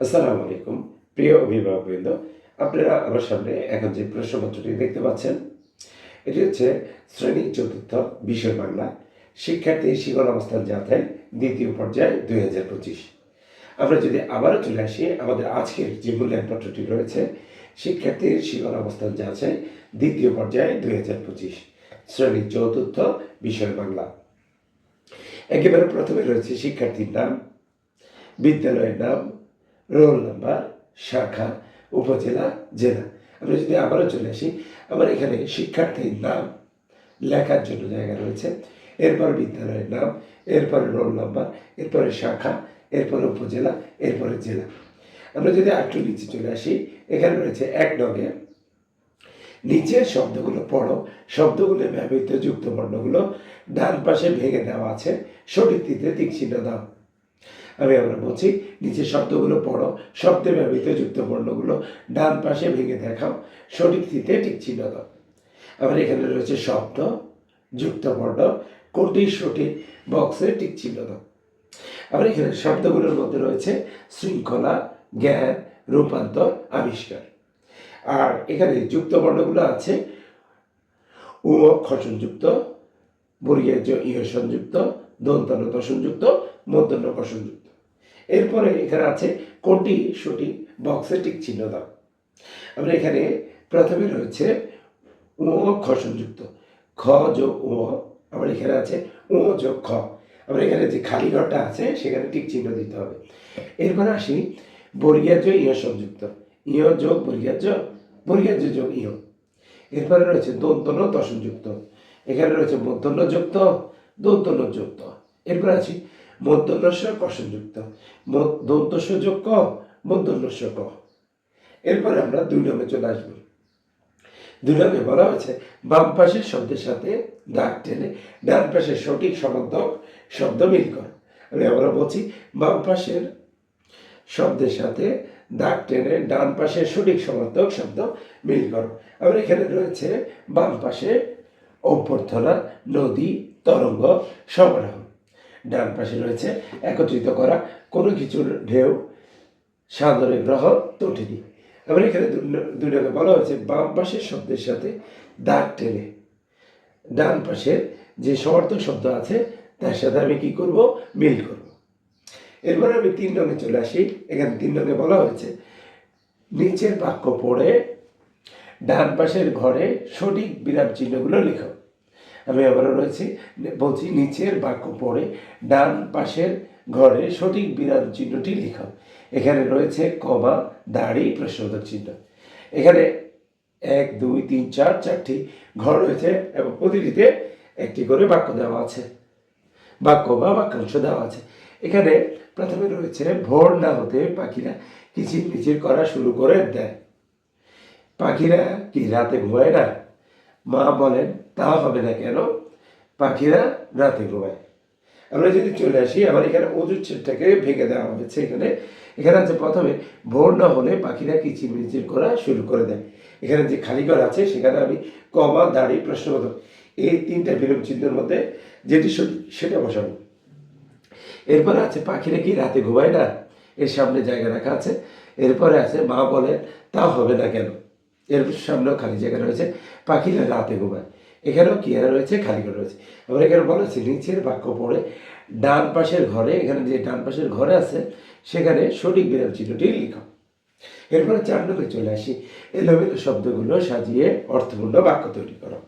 আসসালামু আলাইকুম, প্রিয় অভিভাবকবৃন্দ, আপনারা আমার সামনে এখন যে প্রশ্নপত্রটি দেখতে পাচ্ছেন, এটি হচ্ছে শ্রেণি চতুর্থ বিষয় বাংলা, শিক্ষার্থী শিক্ষণ অবস্থান যাত্রায় দ্বিতীয় পর্যায়ে দুই হাজার পঁচিশ। আমরা যদি আবারও চলে আসি, আমাদের আজকের যে মূল্যায়ন পত্রটি রয়েছে শিক্ষার্থীর শিক্ষণ অবস্থান যাচাই দ্বিতীয় পর্যায়ে দুই হাজার পঁচিশ, শ্রেণি চতুর্থ বিষয় বাংলা। একেবারে প্রথমে রয়েছে শিক্ষার্থীর নাম, বিদ্যালয়ের নাম রোল নাম্বার, শাখা, উপজেলা, জেলা। আমরা যদি আবারও চলে আসি, আমার এখানে শিক্ষার্থীর নাম লেখার জন্য জায়গা রয়েছে। এরপর বিদ্যালয়ের নাম, এরপরে রোল নাম্বার, এরপরে শাখা, এরপরে উপজেলা, এরপরে জেলা। আমরা যদি একটু নিচে চলে আসি, এখানে রয়েছে এক নগে। নিচের শব্দগুলো পড়ো, শব্দগুলো ব্যবহৃত যুক্ত বর্ণগুলো। ডান পাশে ভেঙে দেওয়া আছে সঠিকটিতে তীর চিহ্ন দাও। আমি আমরা বলছি, নিচের শব্দগুলো পড়ো শব্দে ব্যবহৃত যুক্ত বর্ণগুলো ডান পাশে ভেঙে দেখাও, সঠিক স্থিতে চিহ্ন দাও। আবার এখানে রয়েছে শব্দ যুক্ত বর্ণ কোনটি সঠিক বক্সে চিহ্ন দাও। আবার এখানে শব্দগুলোর মধ্যে রয়েছে শৃঙ্খলা, জ্ঞান, রূপান্তর, আবিষ্কার। আর এখানে যুক্ত বর্ণগুলো আছে, উ খসনযুক্ত, বর্গীয় ইহ সংযুক্ত দন্তন দশনযুক্ত মধ্যন্য কষণযুক্ত এরপরে এখানে আছে কোনটি সঠিক বক্সে টিক চিহ্ন দাও। আমরা এখানে প্রথমে রয়েছে উ খসনযুক্ত খ যোগ উ আমার এখানে আছে উ যোগ খ। আমরা এখানে যে খালি ঘরটা আছে, সেখানে টিক চিহ্ন দিতে হবে। এরপরে আসি বর্গীয়াজ ইহ সংযুক্ত। ইয় যোগ বর্গীয়াজ বর্গীয়াজ যোগ ইয়। এরপরে রয়েছে দন্তন দশনযুক্ত এখানে রয়েছে মধ্যন্য যুক্ত দন্তন্য যুক্ত। এরপরে আছি মধ্যন্যস্য কষণযুক্ত দন্তস্য ক মধ্যন্যস্য ক। এরপরে আমরা দুই নামে চলে আসব। দুই নামে বলা হয়েছে, বাম পাশের শব্দের সাথে দাগ টেনে ডান পাশের সঠিক সমান্তক শব্দ মিল কর। আমি আমরা বলছি, বাম পাশের শব্দের সাথে দাগ টেনে ডান পাশে সঠিক সমার্থক শব্দ মিল করো। আবার এখানে রয়েছে, বাম পাশে অভ্যর্থনা, নদী, তরঙ্গ, সমারোহ। ডান পাশে রয়েছে। একত্রিত করা কোনো কিছুর ঢেউ সাদরে গ্রহ তটিনী। আবার এখানে নম্বরে বলা হয়েছে, বাম পাশের শব্দের সাথে দাগ টেনে। ডান পাশের যে সমার্থক শব্দ আছে, তার সাথে আমি কি করব? মিল করব। এরপরে আমি তিন রঙে চলে আসি। এখানে তিন রঙে বলা হয়েছে, নিচের বাক্য পড়ে, ডান পাশের ঘরে সঠিক বিরাম চিহ্নগুলো লেখো। আমি আবারও রয়েছি বলছি, নিচের বাক্য পড়ে ডান পাশের ঘরে সঠিক বিরাম চিহ্নটি লিখো। এখানে রয়েছে কমা, দাড়ি প্রশ্নবোধক চিহ্ন। এখানে এক, দুই, তিন, চার, চারটি ঘর রয়েছে এবং প্রতিটিতে একটি করে বাক্য দেওয়া আছে। বাক্য বা বাক্যাংশ দেওয়া আছে। এখানে প্রথমে রয়েছে, ভোর না হতে পাখিরা কিচির মিচির করা শুরু করে দেয়। পাখিরা কি রাতে ঘুমায় না? মা বলেন তা হবে না কেন? পাখিরা রাতে ঘুমায়। আমরা যদি চলে আসি আমার এখানে অজুচ্ছেদটাকে ভেঙে দেওয়া হয়েছে এখানে এখানে আছে প্রথমে, ভোর না হলে পাখিরা কিচির মিচির করা শুরু করে দেয়। এখানে যে খালি ঘর আছে, সেখানে আমি কমা, দাড়ি প্রশ্নবোধক এই তিনটা বিলোপ চিহ্নের মধ্যে যেটি সঠিক সেটা বসাবো। এরপরে আছে, পাখিরা কি রাতে ঘুমায় না? এর সামনে জায়গা রাখা আছে। এরপরে আছে, মা বলে তা হবে না কেন? এর সামনেও খালি জায়গা রয়েছে। পাখিরা রাতে ঘুমায়। এখানেও কি? রয়েছে, খালি ঘর রয়েছে। এবার এখানে বলা হচ্ছে নিচের বাক্য পড়ে, ডান পাশের ঘরে, এখানে যে ডান পাশের ঘরে আছে, সেখানে সঠিক বিরাম চিহ্নটি লিখো। এরপরে চার নম্বরে চলে আসি। এলোমেলো শব্দগুলো সাজিয়ে অর্থপূর্ণ বাক্য তৈরি করো।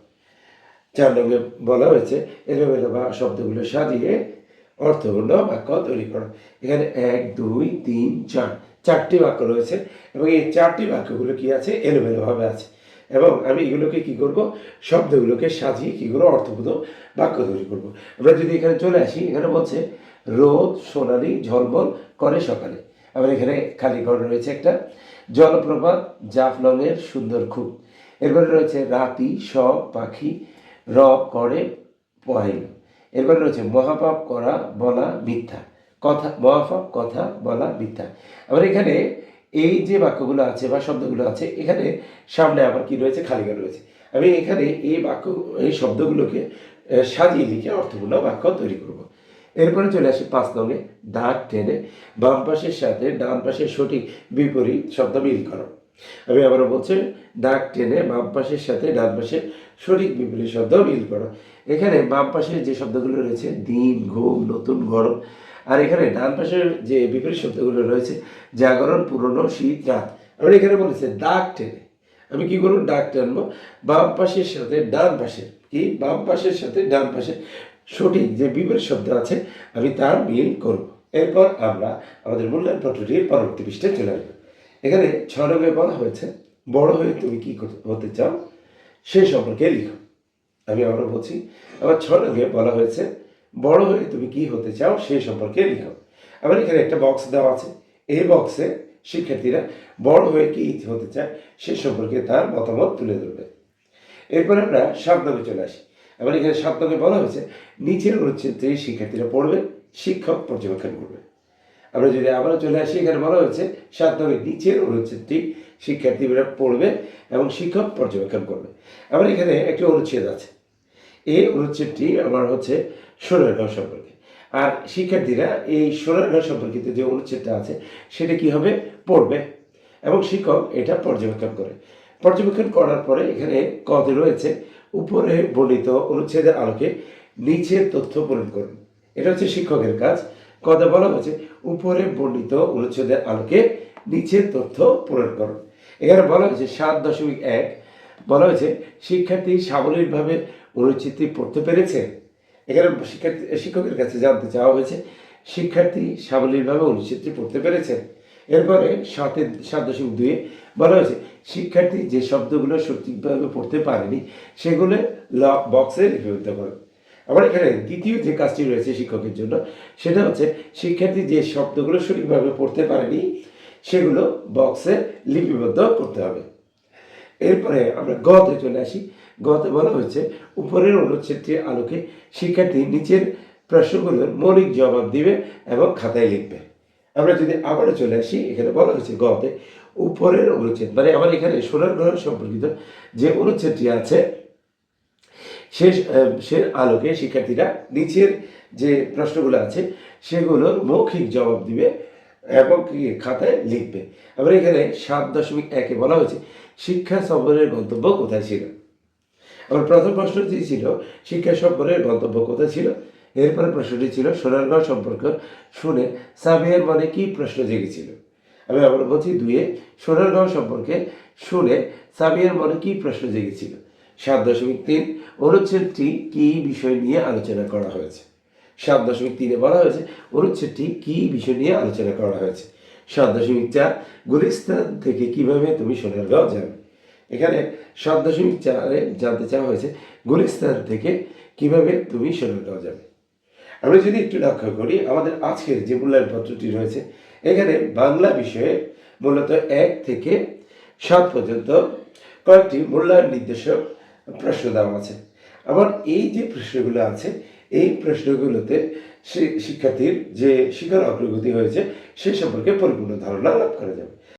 চার নম্বরে বলা হয়েছে, এলোমেলো বা শব্দগুলো সাজিয়ে অর্থপূর্ণ বাক্য তৈরি করো। এখানে এক, দুই, তিন, চার, চারটি বাক্য রয়েছে। এবং এই চারটি বাক্যগুলো কি আছে? এলোমেলোভাবে আছে। এবং আমি এগুলোকে কি করব? শব্দগুলোকে সাজিয়ে কি করব? অর্থবোধ বাক্য তৈরি করব। আমরা যদি এখানে চলে আসি, এখানে বলছে, রোদ, সোনালি, ঝলমল করে সকালে। আবার এখানে খালি ঘর রয়েছে একটা। জলপ্রপাত, জাফলংয়ের সুন্দর খুব। এরপরে রয়েছে, রাতি সব পাখি, রব, করে, পহেল। এরপরে রয়েছে, মহাপাপ করা, বলা, মিথ্যা। কথা, মহাপাপ, কথা, বলা, মিথ্যা। আবার এখানে এই যে বাক্যগুলো আছে বা শব্দগুলো আছে, এখানে সামনে আবার কি রয়েছে? খালিঘর রয়েছে। আমি এখানে এই বাক্য, এই শব্দগুলোকে সাজিয়ে লিখে অর্থপূর্ণ বাক্য তৈরি করব। এরপরে চলে আসি পাঁচ নঙে দাগ টেনে, বাম পাশের সাথে ডান পাশের সঠিক বিপরীত শব্দ মিল করো। আমি আবারও বলছি দাগ টেনে বাম পাশের সাথে ডান পাশের সঠিক বিপরীত শব্দ মিল করো। এখানে বাম পাশে যে শব্দগুলো রয়েছে, দিন, ঘুম, নতুন গরম আর এখানে ডান পাশের যে বিপরীত শব্দগুলো রয়েছে, জাগরণ পুরনো শীত, রাত, আমরা এখানে বলেছে দাগ টেনে। আমি কি করব? ডাক টানবো। বাম পাশের সাথে ডান পাশে কি? বাম পাশের সাথে ডান পাশে সঠিক যে বিপরীত শব্দ আছে, আমি তার মিল করব। এরপর আমরা আমাদের মূল্যায়ন পত্রটির পরবর্তী পৃষ্ঠে চলে আসব। এখানে ছড়বে বলা হয়েছে, বড় হয়ে তুমি কি হতে চাও? সেই সম্পর্কে লিখো। আমি আবার বলছি, আবার ছড়বে বলা হয়েছে বড় হয়ে তুমি কি হতে চাও সেই সম্পর্কে লিখো। আবার এখানে একটা বক্স দেওয়া আছে। এই বক্সে শিক্ষার্থীরা বড় হয়ে কি হতে চায় সে সম্পর্কে তার মতামত তুলে ধরবে। এরপর আমরা সাত চলে আসি। আবার এখানে সাত বলা হয়েছে, নিচের অনুচ্ছেদে শিক্ষার্থীরা পড়বে, শিক্ষক পর্যবেক্ষণ করবে। আমরা যদি আবারও চলে আসি, এখানে বলা হয়েছে, সাত নঙ্গের নিচের অনুচ্ছেদটি শিক্ষার্থীরা পড়বে এবং শিক্ষক পর্যবেক্ষণ করবে। আবার এখানে একটি অনুচ্ছেদ আছে। এই অনুচ্ছেদটি আমার হচ্ছে সোনারগাঁও সম্পর্কে। আর শিক্ষার্থীরা এই সোনারগাঁও সম্পর্কিত যে অনুচ্ছেদটা আছে, সেটা কি হবে? পড়বে। এবং শিক্ষক এটা পর্যবেক্ষণ করে। পর্যবেক্ষণ করার পরে এখানে কতে রয়েছে, উপরে বর্ণিত অনুচ্ছেদের আলোকে নিচের তথ্য পূরণ করুন। এটা হচ্ছে শিক্ষকের কাজ। কথা বলা হয়েছে, উপরে বর্ণিত অনুচ্ছেদের আলোকে নিচের তথ্য পূরণ করুন। এখানে বলা হয়েছে সাত দশমিক এক। বলা হয়েছে, শিক্ষার্থী সাবলীলভাবে অনুচ্ছেদটি পড়তে পেরেছে? এখানে শিক্ষার্থী, শিক্ষকের কাছে জানতে চাওয়া হয়েছে, শিক্ষার্থী সাবলীলভাবে অনুচ্ছেদটি পড়তে পেরেছে। এরপরে সাতের সাত দশমিক দুয়ে বলা হয়েছে, শিক্ষার্থী যে শব্দগুলো সঠিকভাবে পড়তে পারেনি, সেগুলো ল, বক্সে লিপিবদ্ধ করে। আবার এখানে দ্বিতীয় যে কাজটি রয়েছে শিক্ষকের জন্য, সেটা হচ্ছে শিক্ষার্থী যে শব্দগুলো সঠিকভাবে পড়তে পারেনি, সেগুলো বক্সে লিপিবদ্ধ করতে হবে। এরপরে আমরা গতে চলে আসি। গতে বলা হয়েছে, উপরের অনুচ্ছেদটির আলোকে শিক্ষার্থী নিচের প্রশ্নগুলোর মৌলিক জবাব দিবে এবং খাতায় লিখবে। আমরা যদি আবারও চলে আসি, এখানে বলা হয়েছে গতে উপরের অনুচ্ছেদ মানে আমার এখানে সোনার গ্রহ সম্পর্কিত যে অনুচ্ছেদটি আছে, সে সে আলোকে শিক্ষার্থীরা নিচের যে প্রশ্নগুলো আছে, সেগুলোর মৌখিক জবাব দিবে এবং খাতায় লিখবে। আবার এখানে সাত দশমিক একে বলা হয়েছে, শিক্ষা সফরের গন্তব্য কোথায় ছিল? আবার প্রথম প্রশ্নটি ছিল, শিক্ষা সফরের গন্তব্য কোথায় ছিল? এরপরে প্রশ্নটি ছিল, সোনারগাঁও সম্পর্ক শুনে সাবিয়ার মনে কি প্রশ্ন জেগেছিল? আমি আবার বলছি দুয়ে সোনারগাঁও সম্পর্কে শুনে সাবিয়ার মনে কি প্রশ্ন জেগেছিল? সাত দশমিক তিন, অনুচ্ছেদটি কি বিষয় নিয়ে আলোচনা করা হয়েছে? সাত দশমিক তিনে বলা হয়েছে, অনুচ্ছেদটি কি বিষয় নিয়ে আলোচনা করা হয়েছে? সাত দশমিক চার, গুলিস্তান থেকে কীভাবে তুমি সোনারগাঁও যাবে? এখানে সাত দশমিক চারে জানতে চাওয়া হয়েছে, গুলিস্তান থেকে কীভাবে তুমি সোনারগাঁও যাবে? আমরা যদি একটু লক্ষ্য করি, আমাদের আজকের যে মূল্যায়ন পত্রটি রয়েছে, এখানে বাংলা বিষয়ে মূলত এক থেকে সাত পর্যন্ত কয়েকটি মূল্যায়ন নির্দেশক প্রশ্ন দেওয়া আছে। আবার এই যে প্রশ্নগুলো আছে, এই প্রশ্নগুলোতে শিক্ষার্থীর যে শিক্ষার অগ্রগতি হয়েছে, সে সম্পর্কে পরিপূর্ণ ধারণা লাভ করা যাবে।